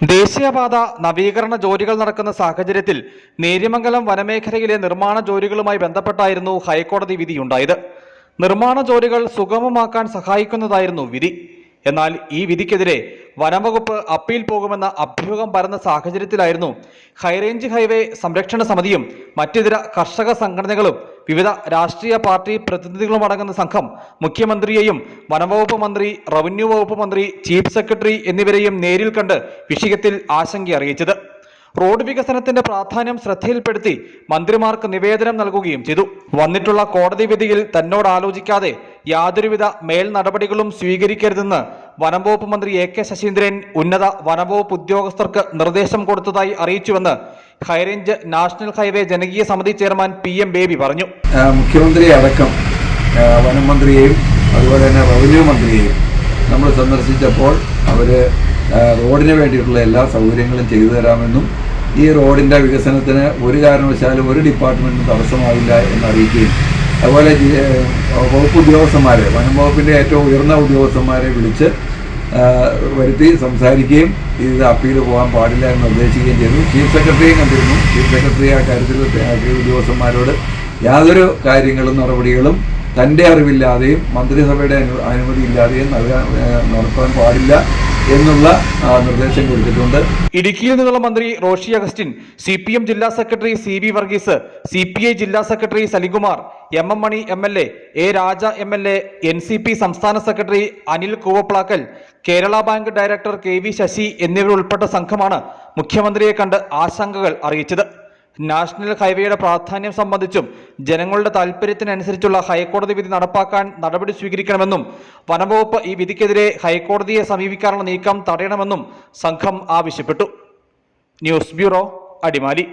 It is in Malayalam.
ദേശീയപാത നവീകരണ ജോലികൾ നടക്കുന്ന സാഹചര്യത്തിൽ നേര്യമംഗലം വനമേഖലയിലെ നിർമ്മാണ ജോലികളുമായി ബന്ധപ്പെട്ടായിരുന്നു ഹൈക്കോടതി വിധിയുണ്ടായത്. നിർമ്മാണ ജോലികൾ സുഗമമാക്കാൻ സഹായിക്കുന്നതായിരുന്നു വിധി. എന്നാൽ ഈ വിധിക്കെതിരെ വനംവകുപ്പ് അപ്പീൽ പോകുമെന്ന അഭ്യൂഹം പരന്ന സാഹചര്യത്തിലായിരുന്നു ഹൈറേഞ്ച് ഹൈവേ സംരക്ഷണ സമിതിയും മറ്റിതര കർഷക സംഘടനകളും വിവിധ രാഷ്ട്രീയ പാർട്ടി പ്രതിനിധികളും അടങ്ങുന്ന സംഘം മുഖ്യമന്ത്രിയെയും വനംവകുപ്പ് മന്ത്രി റവന്യൂ വകുപ്പ് മന്ത്രി ചീഫ് സെക്രട്ടറി എന്നിവരെയും നേരിൽ കണ്ട് വിഷയത്തിൽ ആശങ്ക അറിയിച്ചത്. റോഡ് വികസനത്തിന്റെ പ്രാധാന്യം ശ്രദ്ധയിൽപ്പെടുത്തി മന്ത്രിമാർക്ക് നിവേദനം നൽകുകയും ചെയ്തു. വന്നിട്ടുള്ള കോടതി വിധിയിൽ തന്നോട് ആലോചിക്കാതെ യാതൊരുവിധ മേൽ നടപടികളും സ്വീകരിക്കരുതെന്ന് വനംവകുപ്പ് മന്ത്രി എ കെ ശശീന്ദ്രൻ ഉന്നത വനംവകുപ്പ് ഉദ്യോഗസ്ഥർക്ക് നിർദ്ദേശം കൊടുത്തതായി അറിയിച്ചുവെന്ന് ഹൈറേഞ്ച് നാഷണൽ ഹൈവേ ജനകീയ സമിതി ചെയർമാൻ പി എം ബേബി പറഞ്ഞു. മുഖ്യമന്ത്രി അടക്കം വനം മന്ത്രിയെയും അതുപോലെ തന്നെ റവന്യൂ മന്ത്രിയെയും നമ്മൾ സന്ദർശിച്ചപ്പോൾ അവർ റോഡിന് വേണ്ടിയിട്ടുള്ള എല്ലാ സൗകര്യങ്ങളും ചെയ്തു തരാമെന്നും ഈ റോഡിന്റെ വികസനത്തിന് ഒരു കാരണവശാലും ഒരു ഡിപ്പാർട്ട്മെന്റും തടസ്സമാവില്ല എന്ന് അറിയിക്കുകയും അതുപോലെ വകുപ്പ് ഉദ്യോഗസ്ഥന്മാരെ വനം വകുപ്പിന്റെ ഏറ്റവും ഉയർന്ന ഉദ്യോഗസ്ഥന്മാരെ വിളിച്ച് വരുത്തി സംസാരിക്കുകയും ഇത് അപ്പീൽ പോകാൻ പാടില്ല എന്ന് നിർദ്ദേശിക്കുകയും ചെയ്തു. ചീഫ് സെക്രട്ടറിയും കണ്ടിരുന്നു. ചീഫ് സെക്രട്ടറി ആ കാര്യത്തിൽ ഉദ്യോഗസ്ഥന്മാരോട് യാതൊരു കാര്യങ്ങളും നടപടികളും തന്റെ അറിവില്ലാതെയും മന്ത്രിസഭയുടെ അനുമതി ഇല്ലാതെയും നടത്താൻ പാടില്ല. എന്നുള്ള നിർദ്ദേശം കൊടുത്തിട്ടുണ്ട്. ഇടുക്കിയിൽ നിന്നുള്ള മന്ത്രി Roshy Augustine C P M ജില്ലാ secretary C B Varghese C P I ജില്ലാ secretary Salikumar M M Mani M L A A Raja M L A N C P സംസ്ഥാന secretary Anil Koovaplackal Kerala bank director K V Sasi എന്നിവരുൾപ്പെട്ട സംഘമാണ് മുഖ്യമന്ത്രിയെ കണ്ട് ആശങ്കകൾ അറിയിച്ചത്. നാഷണൽ ഹൈവേയുടെ പ്രാധാന്യം സംബന്ധിച്ചും ജനങ്ങളുടെ താൽപര്യത്തിനനുസരിച്ചുള്ള ഹൈക്കോടതി വിധി നടപ്പാക്കാൻ നടപടി സ്വീകരിക്കണമെന്നും വനംവകുപ്പ് ഈ വിധിക്കെതിരെ ഹൈക്കോടതിയെ സമീപിക്കാനുള്ള നീക്കം തടയണമെന്നും സംഘം ആവശ്യപ്പെട്ടു. News bureau Adimali.